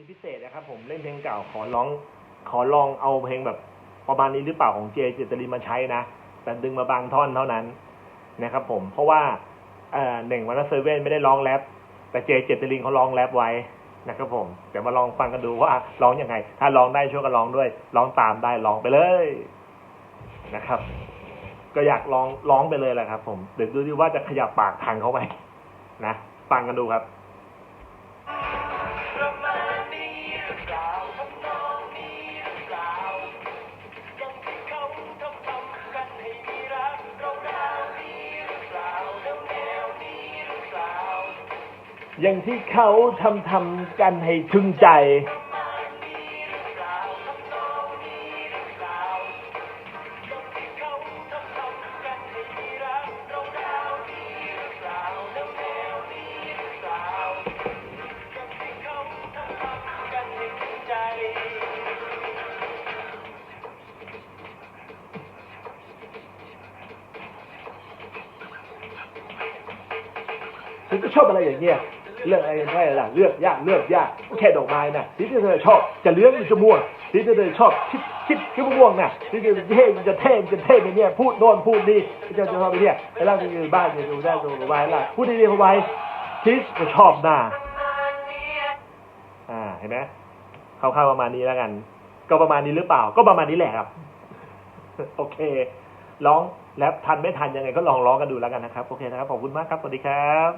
ีพิเศษนะครับผมเล่นเพลงเก่าขอร้องขอลองเอาเพลงแบบประมาณนี้หรือเปล่าของเจเจตลินมาใช้นะ แต่ดึงมาบางท่อนเท่านั้นนะครับผมเพราะว่าเอ่อหนึ่งวันเซเว่นไม่ได้ร้องแรปแต่เจเจตลินเขาร้องแรปไว้นะครับผมเดี๋ยวมาลองฟังกันดูว่าร้องยังไง ถ้าร้องได้ช่วยกันร้องด้วยร้องตามได้ร้องไปเลยนะครับ ก็อยากร้องร้องไปเลยแหละครับ ผมเดี๋ยวดูดิว่าจะขยับปากทางเขาไหมนะฟังกันดูครับ อย่างที่เขาทำทำกันให้ถึงใจ ฉันก็ชอบอะไรอย่างเงี้ย เลือกอะไรกันได้ล่ะเลือกยากเลือกยากแค่ดอกไม้น่ะที่เธอชอบจะเลี้ยงหรือจะม่วงที่เธอชอบคิดคิดคิดว่าม่วงน่ะที่เธอเท่มันจะเท่มันจะเท่อย่างเงี้ยพูดโน่นพูดนี่ที่เธอจะชอบไปเนี่ยไอ้เราจะอยู่บ้านจะอยู่ได้ตรงไว้ล่ะพูดดีๆเข้าไว้คิดก็ชอบหน้าอ่าเห็นไหมคร่าวๆประมาณนี้แล้วกัน ก็ประมาณนี้หรือเปล่า ก็ประมาณนี้แหละครับ โอเคร้องแล้วทันไม่ทันยังไงก็ลองร้องกันดูแล้วกันนะครับ โอเคนะครับ ขอบคุณมากครับ สวัสดีครับ